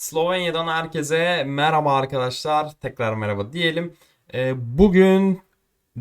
Slovenya'dan herkese merhaba arkadaşlar. Tekrar merhaba diyelim. Ee, bugün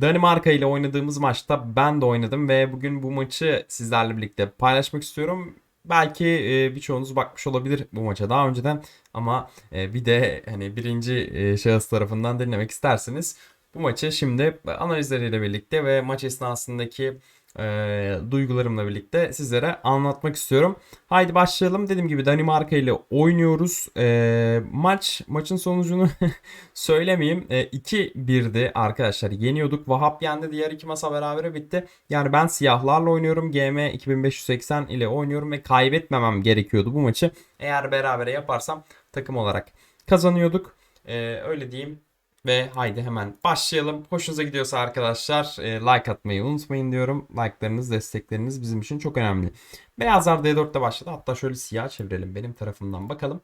Danimarka ile oynadığımız maçta ben de oynadım ve bugün bu maçı sizlerle birlikte paylaşmak istiyorum. Belki e, birçoğunuz bakmış olabilir bu maça daha önceden ama e, bir de hani birinci e, şahıs tarafından dinlemek isterseniz bu maçı şimdi analizleriyle birlikte ve maç esnasındaki e, duygularımla birlikte sizlere anlatmak istiyorum. Haydi başlayalım. Dediğim gibi Danimarka ile oynuyoruz. E, maç maçın sonucunu söylemeyeyim. E, 2-1'di arkadaşlar. Yeniyorduk. Vahap yendi. Diğer iki masa berabere bitti. Yani ben siyahlarla oynuyorum. GM 2580 ile oynuyorum ve kaybetmemem gerekiyordu bu maçı. Eğer berabere yaparsam takım olarak kazanıyorduk. E, öyle diyeyim. Ve haydi hemen başlayalım. Hoşunuza gidiyorsa arkadaşlar e, like atmayı unutmayın diyorum. Like'larınız, destekleriniz bizim için çok önemli. Beyazlar D4'te başladı. Hatta şöyle siyah çevirelim benim tarafımdan bakalım.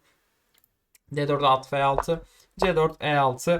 D4'e at F6, C4 E6,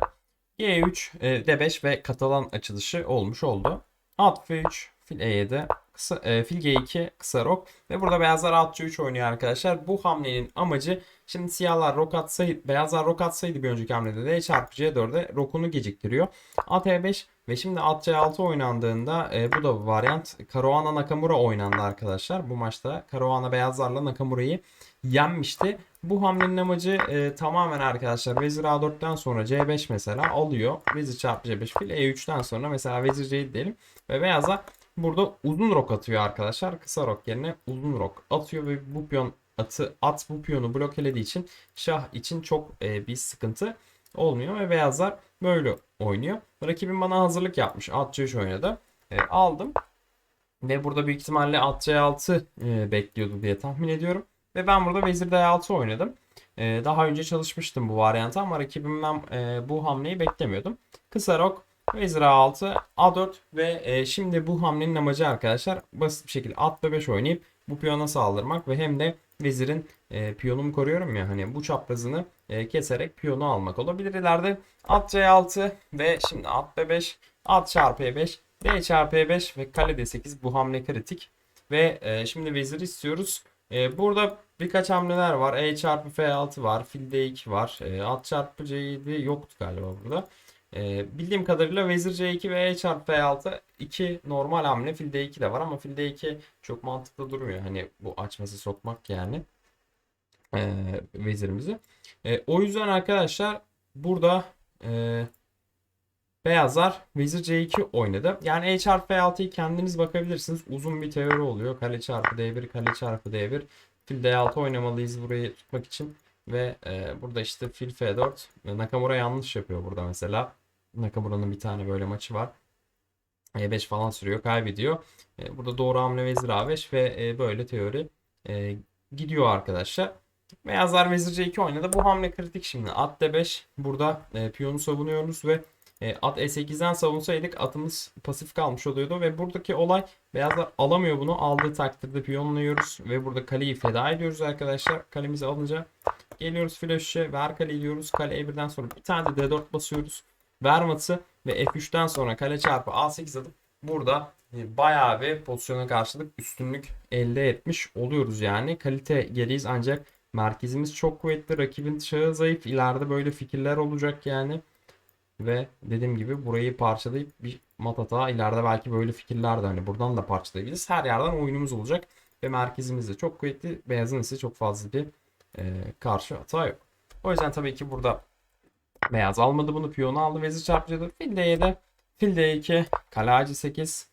G3, e, D5 ve Katalan açılışı olmuş oldu. At F3, fil E7, kısa, e, fil G2, kısa rok ve burada beyazlar at C3 oynuyor arkadaşlar. Bu hamlenin amacı şimdi siyahlar rok atsaydı, beyazlar rok atsaydı bir önceki hamlede de çarpı C4'e rokunu geciktiriyor. At E5 ve şimdi at C6 oynandığında e, bu da bir varyant. Caruana Nakamura oynandı arkadaşlar. Bu maçta Caruana beyazlarla Nakamura'yı yenmişti. Bu hamlenin amacı e, tamamen arkadaşlar Vezir A4'ten sonra C5 mesela alıyor. Vezir çarpı C5 fil E3'ten sonra mesela Vezir C diyelim. Ve beyazlar burada uzun rok atıyor arkadaşlar. Kısa rok yerine uzun rok atıyor ve bu piyon atı at bu piyonu blokelediği için şah için çok e, bir sıkıntı olmuyor ve beyazlar böyle oynuyor. Rakibim bana hazırlık yapmış. At C3 oynadı. E, aldım. Ve burada büyük ihtimalle at C6 e, bekliyordu diye tahmin ediyorum. Ve ben burada vezir D6 oynadım. E, daha önce çalışmıştım bu varyantı ama rakibimden e, bu hamleyi beklemiyordum. Kısa rok, vezir A6, A4 ve e, şimdi bu hamlenin amacı arkadaşlar basit bir şekilde at B5 oynayıp bu piyona saldırmak ve hem de vezirin e, piyonumu koruyorum ya hani bu çaprazını e, keserek piyonu almak olabilir ileride. At C6 ve şimdi at B5, at çarpı E5, D çarpı E5 ve kale D8 bu hamle kritik. Ve e, şimdi vezir istiyoruz. E, burada birkaç hamleler var. E çarpı F6 var. Fil D2 var. E, at çarpı C7 yoktu galiba burada. E, bildiğim kadarıyla vezir C2 ve E çarpı F6 iki normal hamle. Fil D2 de var ama fil D2 çok mantıklı durmuyor. Hani bu açması sokmak yani e, vezirimizi. E, o yüzden arkadaşlar burada e, beyazlar vezir C2 oynadı. Yani E çarpı F6'yı kendiniz bakabilirsiniz. Uzun bir teori oluyor. Kale çarpı D1, kale çarpı D1. Fil D6 oynamalıyız burayı tutmak için. Ve e, burada işte fil F4. Nakamura yanlış yapıyor burada mesela. Nakamura'nın bir tane böyle maçı var. E5 falan sürüyor, kaybediyor. E, burada doğru hamle vezir A5 ve e, böyle teori e, gidiyor arkadaşlar. Beyazlar vezir C2 oynadı. Bu hamle kritik şimdi. At D5. Burada e, piyonu savunuyoruz ve e, at E8'den savunsaydık atımız pasif kalmış oluyordu ve buradaki olay beyazlar alamıyor bunu. Aldığı takdirde piyonluyoruz ve burada kaleyi feda ediyoruz arkadaşlar. Kalemizi alınca geliyoruz flash ver kaleyi diyoruz. Kale E1'den sonra bir tane de D4 basıyoruz. Ver matı ve F3'ten sonra kale çarpı A8 atıp burada e, bayağı bir pozisyona karşılık üstünlük elde etmiş oluyoruz yani. Kalite geriyiz ancak merkezimiz çok kuvvetli. Rakibin şahı zayıf. İleride böyle fikirler olacak yani. Ve dediğim gibi burayı parçalayıp bir mat hata ileride belki böyle fikirler de hani buradan da parçalayabiliriz. Her yerden oyunumuz olacak ve merkezimiz de çok kuvvetli. Beyazın ise çok fazla bir e, karşı hata yok. O yüzden tabii ki burada beyaz almadı bunu. Piyonu aldı. Vezir çarpıcıdır. Fil D7. Fil D2. Kale AC8.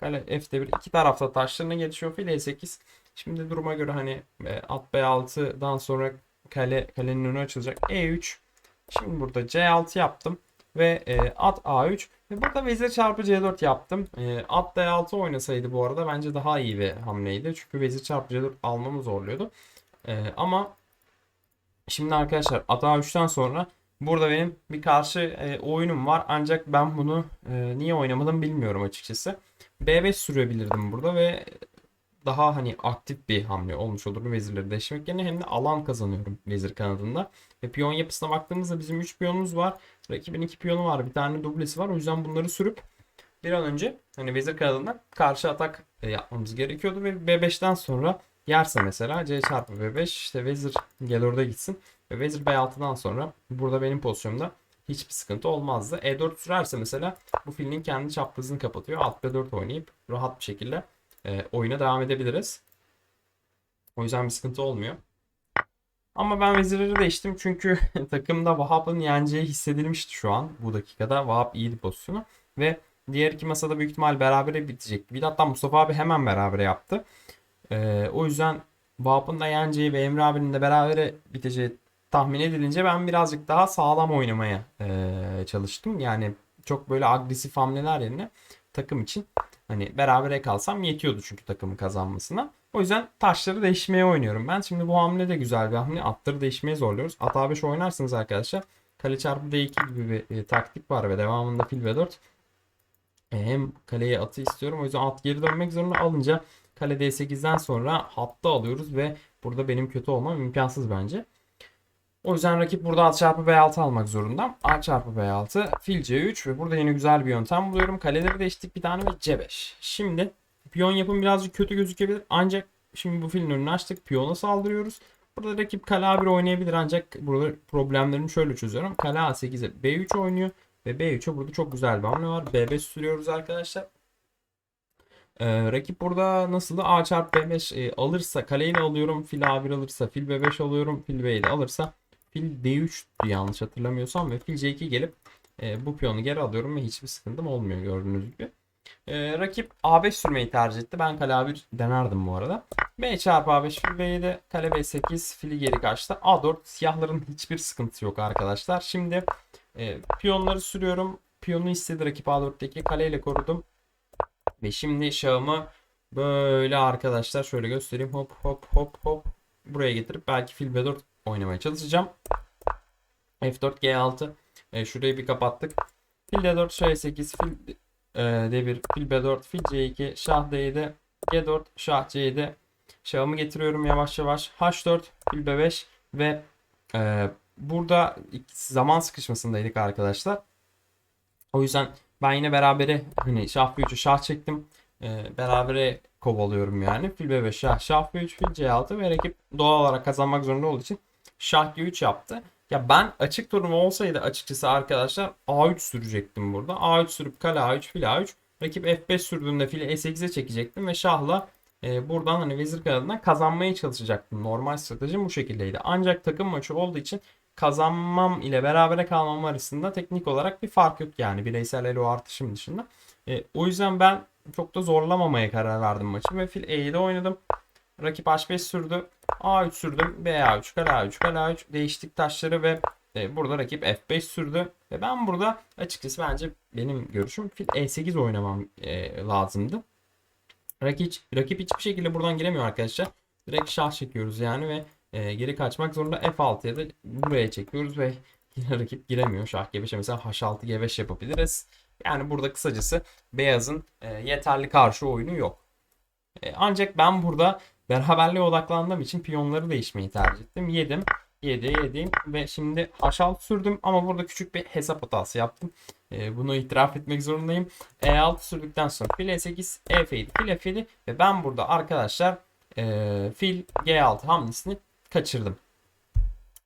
Kale F1. iki tarafta taşlarına gelişiyor. Fil E8. Şimdi duruma göre hani e, at B6'dan sonra kale kalenin önü açılacak. E3. Şimdi burada C6 yaptım ve e, at A3 ve burada vezir çarpı C4 yaptım. E, at D6 oynasaydı bu arada bence daha iyi bir hamleydi. Çünkü vezir çarpı C4 almamı zorluyordu. E, ama şimdi arkadaşlar at A3'ten sonra burada benim bir karşı e, oyunum var. Ancak ben bunu e, niye oynamadım bilmiyorum açıkçası. B5 sürebilirdim burada ve daha hani aktif bir hamle olmuş olur vezirleri değiştirmek yerine hem de alan kazanıyorum vezir kanadında. Ve piyon yapısına baktığımızda bizim 3 piyonumuz var. Rakibin 2 piyonu var. Bir tane dublesi var. O yüzden bunları sürüp bir an önce hani vezir kanadından karşı atak e, yapmamız gerekiyordu ve B5'ten sonra yerse mesela C çarpı B5 işte vezir gel orada gitsin Ve vezir b6'dan sonra burada benim pozisyonumda hiçbir sıkıntı olmazdı. E4 sürerse mesela bu filin kendi çaprazını kapatıyor. Alt b4 oynayıp rahat bir şekilde e, oyuna devam edebiliriz. O yüzden bir sıkıntı olmuyor. Ama ben vezirleri değiştim çünkü takımda Vahap'ın yeneceği hissedilmişti şu an bu dakikada. Vahap iyiydi pozisyonu ve diğer iki masada büyük ihtimal berabere bitecek. De hatta Mustafa abi hemen berabere yaptı. Ee, o yüzden Vahap'ın da yeneceği ve Emre abinin de berabere biteceği tahmin edilince ben birazcık daha sağlam oynamaya e, çalıştım. Yani çok böyle agresif hamleler yerine takım için hani berabere kalsam yetiyordu çünkü takımın kazanmasına. O yüzden taşları değişmeye oynuyorum ben. Şimdi bu hamle de güzel bir hamle. Atları değişmeye zorluyoruz. At A5 oynarsınız arkadaşlar. Kale çarpı D2 gibi bir e, taktik var ve devamında fil B4. E, hem kaleye atı istiyorum. O yüzden at geri dönmek zorunda alınca kale D8'den sonra hatta alıyoruz ve burada benim kötü olmam imkansız bence. O yüzden rakip burada at çarpı B6 almak zorunda. A çarpı B6, fil C3 ve burada yine güzel bir yöntem buluyorum. Kaleleri değiştik bir tane ve C5. Şimdi piyon yapım birazcık kötü gözükebilir ancak şimdi bu filin önünü açtık. Piyona saldırıyoruz. Burada rakip kale A1 oynayabilir ancak burada problemlerimi şöyle çözüyorum. Kale A8'e B3 oynuyor ve B3'e burada çok güzel bir hamle var. B5 sürüyoruz arkadaşlar. Ee, rakip burada nasıl da A çarpı B5 e, alırsa kaleyle alıyorum. Fil A1 alırsa fil B5 alıyorum. Fil B ile alırsa fil D3 yanlış hatırlamıyorsam ve fil C2 gelip e, bu piyonu geri alıyorum ve hiçbir sıkıntım olmuyor gördüğünüz gibi. E, rakip A5 sürmeyi tercih etti. Ben kale A1 denerdim bu arada. B çarpı A5 fil B7 kale B8 fili geri kaçtı. A4 siyahların hiçbir sıkıntısı yok arkadaşlar. Şimdi e, piyonları sürüyorum. Piyonu istedi rakip A4'teki kaleyle korudum. Ve şimdi şahımı böyle arkadaşlar şöyle göstereyim. Hop hop hop hop. Buraya getirip belki fil B4 oynamaya çalışacağım. F4 G6. E, şurayı bir kapattık. Fil D4 Ş8 fil e, D1 fil B4 fil C2 şah D7 G4 şah C7 şahımı getiriyorum yavaş yavaş. H4 fil B5 ve e, burada zaman sıkışmasındaydık arkadaşlar. O yüzden ben yine berabere hani şah B3'ü şah çektim. E, berabere kovalıyorum yani. Fil B5 şah şah B3 fil C6 ve rakip doğal olarak kazanmak zorunda olduğu için şah G3 yaptı. Ya ben açık turnuva olsaydı açıkçası arkadaşlar A3 sürecektim burada. A3 sürüp kale A3 fil A3. Rakip F5 sürdüğünde fili E8'e çekecektim ve şahla e, buradan hani vezir kanadından kazanmaya çalışacaktım. Normal stratejim bu şekildeydi. Ancak takım maçı olduğu için kazanmam ile berabere kalmam arasında teknik olarak bir fark yok yani bireysel elo artışım dışında. E, o yüzden ben çok da zorlamamaya karar verdim maçı ve fil E7 oynadım. Rakip H5 sürdü. A3 sürdüm. BA3, kale A3, kale A3 değiştik taşları ve e, burada rakip F5 sürdü. Ve ben burada açıkçası bence benim görüşüm fil E8 oynamam e, lazımdı. Rakip, rakip hiçbir şekilde buradan giremiyor arkadaşlar. Direkt şah çekiyoruz yani ve e, geri kaçmak zorunda F6'ya da buraya çekiyoruz ve yine rakip giremiyor. Şah G5'e mesela H6 G5 yapabiliriz. Yani burada kısacası beyazın e, yeterli karşı oyunu yok. E, ancak ben burada beraberliğe odaklandığım için piyonları değişmeyi tercih ettim. Yedim. Yedi yedim ve şimdi H6 sürdüm ama burada küçük bir hesap hatası yaptım. E, bunu itiraf etmek zorundayım. E6 sürdükten sonra fil E8, E7, fil F7 ve ben burada arkadaşlar e, fil G6 hamlesini kaçırdım.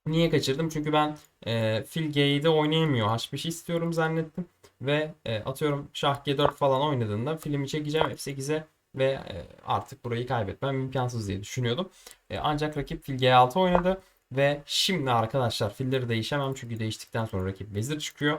Niye kaçırdım? Çünkü ben e, fil G7 oynayamıyor. H5 istiyorum zannettim. Ve e, atıyorum şah G4 falan oynadığında filmi çekeceğim F8'e ve e, artık burayı kaybetmem imkansız diye düşünüyordum. E, ancak rakip fil G6 oynadı ve şimdi arkadaşlar filleri değişemem çünkü değiştikten sonra rakip vezir çıkıyor.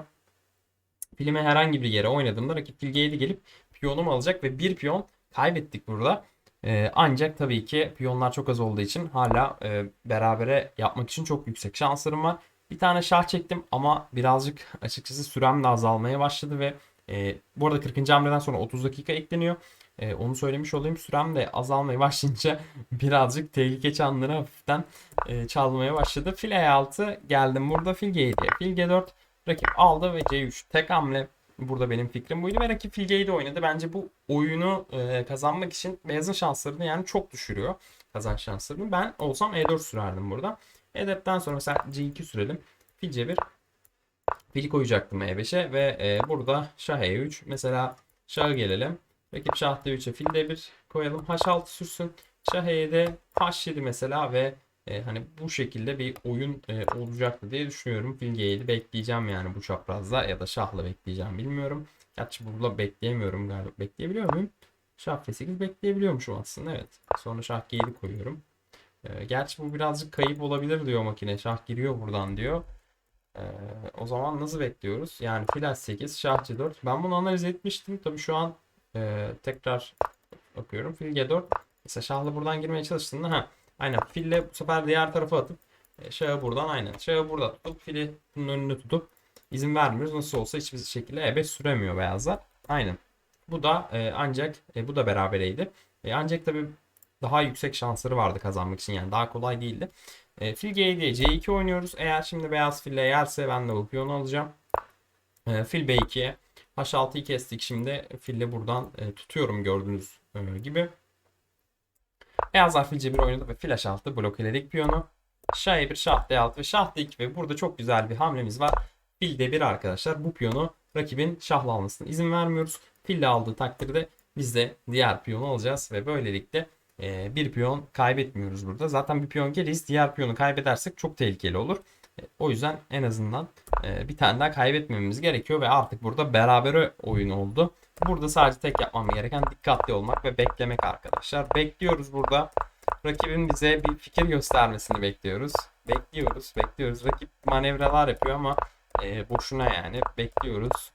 Filmi herhangi bir yere oynadığımda rakip fil G7 gelip piyonumu alacak ve bir piyon kaybettik burada. E, ancak tabii ki piyonlar çok az olduğu için hala berabere yapmak için çok yüksek şanslarım var. Bir tane şah çektim ama birazcık açıkçası sürem de azalmaya başladı ve e, bu arada 40. hamleden sonra 30 dakika ekleniyor. E, onu söylemiş olayım. Sürem de azalmaya başlayınca birazcık tehlike çanları hafiften e, çalmaya başladı. Fil E6 geldim burada fil G7. Fil G4 rakip aldı ve C3 tek hamle burada benim fikrim buydu ve rakip fil G7 oynadı. Bence bu oyunu e, kazanmak için beyazın şanslarını yani çok düşürüyor kazanç şanslarını. Ben olsam E4 sürerdim burada. E4'ten sonra mesela C2 sürelim. Fil C1 fil koyacaktım E5'e ve e, burada şah E3 mesela şahı gelelim. Rakip şah D3'e fil D1 koyalım. H6 sürsün. Şah E7, H7 mesela ve E, hani bu şekilde bir oyun e, olacaktı diye düşünüyorum. Fil G7 bekleyeceğim yani bu çaprazda ya da şahla bekleyeceğim bilmiyorum. Gerçi burada bekleyemiyorum galiba. Bekleyebiliyor muyum? Şah F8 bekleyebiliyormuşum aslında evet. Sonra şah G7 koyuyorum. E, gerçi bu birazcık kayıp olabilir diyor makine. Şah giriyor buradan diyor. E, o zaman nasıl bekliyoruz? Yani fil H8, şah C4. Ben bunu analiz etmiştim. Tabii şu an e, tekrar bakıyorum. Fil G4. Mesela şahla buradan girmeye çalıştığında ha aynen fille bu sefer diğer tarafa atıp e, şahı buradan aynen. Şahı burada tutup fili bunun önünde tutup izin vermiyoruz. Nasıl olsa hiçbir şekilde ebe süremiyor beyazlar. Aynen. Bu da e, ancak e, bu da berabereydi. E, ancak tabii daha yüksek şansları vardı kazanmak için yani daha kolay değildi. E, fil G7'ye C2 oynuyoruz. Eğer şimdi beyaz fille yerse ben de bu piyonu alacağım. E, fil B2'ye H6'yı kestik şimdi. Fille buradan e, tutuyorum gördüğünüz e, gibi. Beyazlar fil C1 oynadı ve fil H6 blokeledik piyonu. Şah E1, şah D6 ve şah D2 ve burada çok güzel bir hamlemiz var. Fil D1 arkadaşlar bu piyonu rakibin şahla almasına izin vermiyoruz. Fille aldığı takdirde biz de diğer piyonu alacağız ve böylelikle e, bir piyon kaybetmiyoruz burada. Zaten bir piyon geriyiz. Diğer piyonu kaybedersek çok tehlikeli olur. O yüzden en azından e, bir tane daha kaybetmememiz gerekiyor ve artık burada beraber oyun oldu. Burada sadece tek yapmam gereken dikkatli olmak ve beklemek arkadaşlar. Bekliyoruz burada. Rakibin bize bir fikir göstermesini bekliyoruz. Bekliyoruz, bekliyoruz. Rakip manevralar yapıyor ama e, boşuna yani. Bekliyoruz.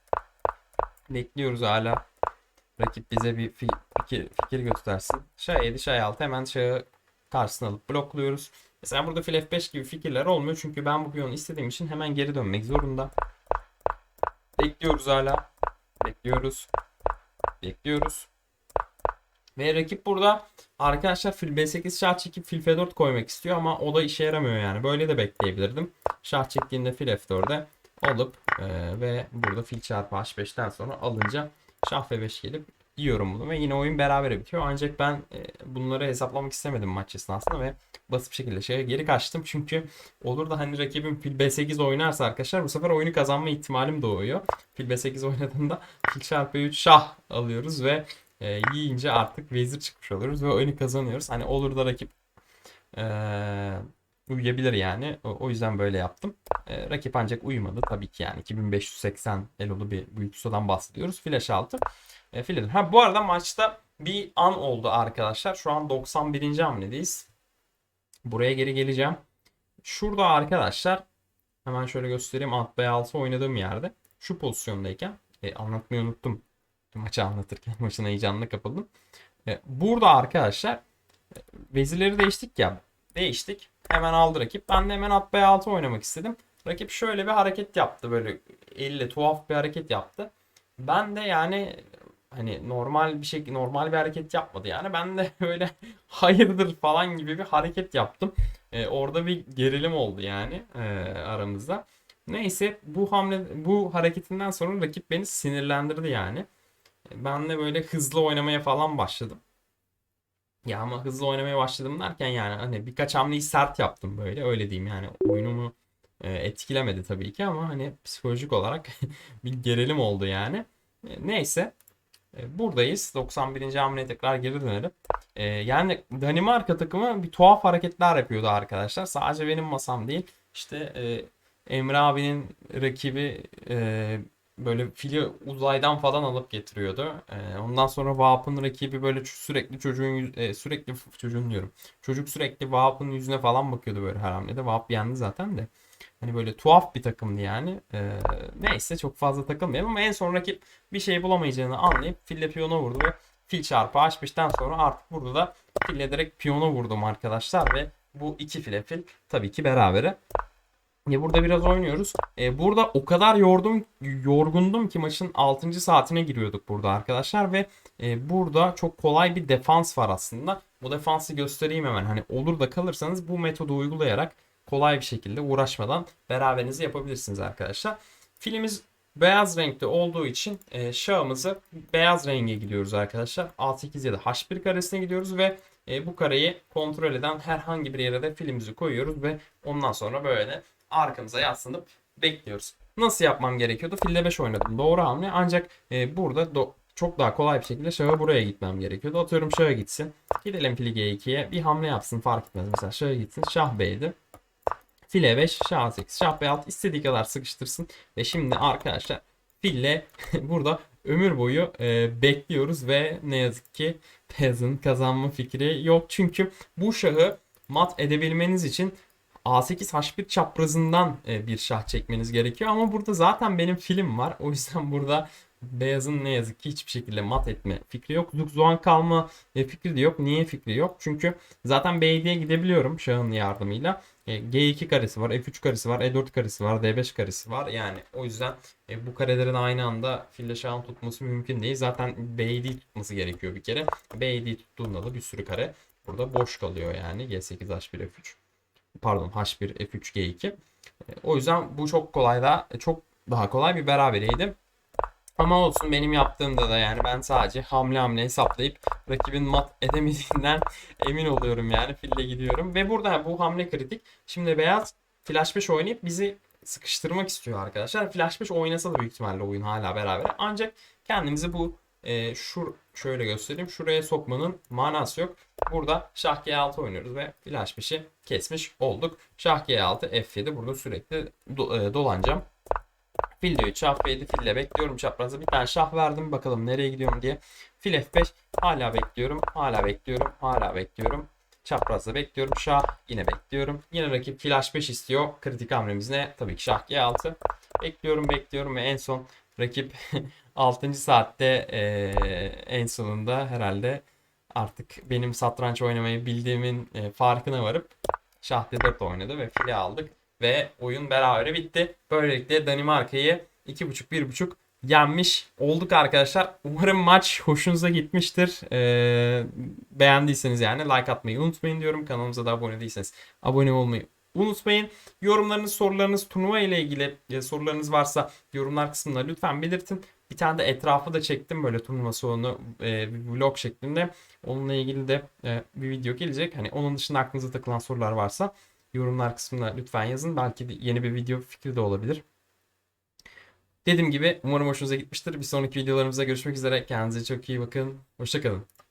Bekliyoruz hala. Rakip bize bir fi- fikir, fikir göstersin. Şah 7, şah 6 hemen şahı karşısına alıp blokluyoruz. Mesela burada fil F5 gibi fikirler olmuyor. Çünkü ben bu piyonu istediğim için hemen geri dönmek zorunda. Bekliyoruz hala. Bekliyoruz. Bekliyoruz. Ve rakip burada arkadaşlar fil B8 şah çekip fil F4 koymak istiyor ama o da işe yaramıyor yani. Böyle de bekleyebilirdim. Şah çektiğinde fil F4'e alıp e, ve burada fil çarpı H5'ten sonra alınca şah F5 gelip yiyorum bunu ve yine oyun beraber bitiyor. Ancak ben e, bunları hesaplamak istemedim maç esnasında ve basit bir şekilde şeye geri kaçtım. Çünkü olur da hani rakibim fil B8 oynarsa arkadaşlar bu sefer oyunu kazanma ihtimalim doğuyor. Fil B8 oynadığında fil çarpı 3 şah alıyoruz ve e, yiyince artık vezir çıkmış oluruz ve oyunu kazanıyoruz. Hani olur da rakip e, uyuyabilir yani. O, o yüzden böyle yaptım. E, rakip ancak uyumadı tabii ki yani. 2580 elolu bir büyük ustadan bahsediyoruz. Flash altı. E, fil Ha bu arada maçta bir an oldu arkadaşlar. Şu an 91. hamledeyiz. Buraya geri geleceğim. Şurada arkadaşlar hemen şöyle göstereyim. At B6 oynadığım yerde. Şu pozisyondayken e, anlatmayı unuttum. Maçı anlatırken maçın heyecanına kapıldım. E, burada arkadaşlar e, vezirleri değiştik ya. Değiştik. Hemen aldı rakip. Ben de hemen at B6 oynamak istedim. Rakip şöyle bir hareket yaptı. Böyle elle tuhaf bir hareket yaptı. Ben de yani hani normal bir şey normal bir hareket yapmadı yani ben de öyle hayırdır falan gibi bir hareket yaptım. Ee, orada bir gerilim oldu yani e, aramızda. Neyse bu hamle bu hareketinden sonra rakip beni sinirlendirdi yani. Ben de böyle hızlı oynamaya falan başladım. Ya ama hızlı oynamaya başladım derken yani hani birkaç hamleyi sert yaptım böyle öyle diyeyim yani oyunumu e, etkilemedi tabii ki ama hani psikolojik olarak bir gerilim oldu yani. E, neyse e, buradayız. 91. hamleye tekrar geri dönelim. E, yani Danimarka takımı bir tuhaf hareketler yapıyordu arkadaşlar. Sadece benim masam değil. İşte e, Emre abinin rakibi e, böyle fili uzaydan falan alıp getiriyordu. E, ondan sonra Vap'ın rakibi böyle sürekli çocuğun e, sürekli çocuğun diyorum. Çocuk sürekli Vap'ın yüzüne falan bakıyordu böyle her hamlede. Vap yendi zaten de. Hani böyle tuhaf bir takımdı yani. E, neyse çok fazla takılmayalım ama en son rakip bir şey bulamayacağını anlayıp fille piyona vurdu ve fil çarpı açmıştan sonra artık burada da fille direkt piyona vurdum arkadaşlar ve bu iki file fil tabii ki berabere. Ya burada biraz oynuyoruz. E, burada o kadar yordum, yorgundum ki maçın 6. saatine giriyorduk burada arkadaşlar ve e, burada çok kolay bir defans var aslında. Bu defansı göstereyim hemen. Hani olur da kalırsanız bu metodu uygulayarak kolay bir şekilde uğraşmadan beraberinizi yapabilirsiniz arkadaşlar. Filimiz beyaz renkte olduğu için e, şahımızı beyaz renge gidiyoruz arkadaşlar. A8 ya da H1 karesine gidiyoruz ve e, bu kareyi kontrol eden herhangi bir yere de filmimizi koyuyoruz ve ondan sonra böyle arkamıza yaslanıp bekliyoruz. Nasıl yapmam gerekiyordu? Fille 5 oynadım. Doğru hamle. Ancak e, burada do- çok daha kolay bir şekilde şahı buraya gitmem gerekiyordu. Atıyorum şaha gitsin. Gidelim fili G2'ye. Bir hamle yapsın fark etmez. Mesela şaha gitsin. Şah B'ydi. File 5, şah 8, şah B6 istediği kadar sıkıştırsın. Ve şimdi arkadaşlar fille burada ömür boyu e, bekliyoruz ve ne yazık ki Beyaz'ın kazanma fikri yok. Çünkü bu şahı mat edebilmeniz için A8 H1 çaprazından e, bir şah çekmeniz gerekiyor. Ama burada zaten benim film var. O yüzden burada Beyaz'ın ne yazık ki hiçbir şekilde mat etme fikri yok. Zugzuan kalma e, fikri de yok. Niye fikri yok? Çünkü zaten B7'ye gidebiliyorum şahın yardımıyla. E, G2 karesi var, F3 karesi var, E4 karesi var, D5 karesi var. Yani o yüzden e, bu karelerin aynı anda fille şahın tutması mümkün değil. Zaten B7'yi tutması gerekiyor bir kere. B7'yi tuttuğunda da bir sürü kare burada boş kalıyor yani. G8, H1, F3. Pardon H1, F3, G2. E, o yüzden bu çok kolay da çok daha kolay bir berabereydi. Ama olsun benim yaptığımda da yani ben sadece hamle hamle hesaplayıp rakibin mat edemediğinden emin oluyorum yani fille gidiyorum. Ve burada bu hamle kritik. Şimdi beyaz flash 5 oynayıp bizi sıkıştırmak istiyor arkadaşlar. Flash 5 oynasa da büyük ihtimalle oyun hala beraber. Ancak kendimizi bu e, şur şöyle göstereyim. Şuraya sokmanın manası yok. Burada şah G6 oynuyoruz ve flash 5'i kesmiş olduk. Şah G6 F7 burada sürekli do- e, dolanacağım. Fil diyor şah B7 fille bekliyorum çaprazda bir tane şah verdim bakalım nereye gidiyorum diye. Fil F5 hala bekliyorum hala bekliyorum hala bekliyorum. Çaprazda bekliyorum şah yine bekliyorum. Yine rakip fil H5 istiyor. Kritik hamlemiz ne? Tabii ki şah G6. Bekliyorum bekliyorum ve en son rakip 6. saatte eee, en sonunda herhalde artık benim satranç oynamayı bildiğimin e, farkına varıp şah D4 oynadı ve file aldık ve oyun berabere bitti. Böylelikle Danimarka'yı 2.5-1.5 yenmiş olduk arkadaşlar. Umarım maç hoşunuza gitmiştir. Ee, beğendiyseniz yani like atmayı unutmayın diyorum. Kanalımıza da abone değilseniz abone olmayı unutmayın. Yorumlarınız, sorularınız, turnuva ile ilgili e, sorularınız varsa yorumlar kısmında lütfen belirtin. Bir tane de etrafı da çektim böyle turnuva sonunu e, vlog şeklinde. Onunla ilgili de e, bir video gelecek. Hani onun dışında aklınıza takılan sorular varsa yorumlar kısmına lütfen yazın. Belki yeni bir video fikri de olabilir. Dediğim gibi umarım hoşunuza gitmiştir. Bir sonraki videolarımızda görüşmek üzere. Kendinize çok iyi bakın. Hoşçakalın.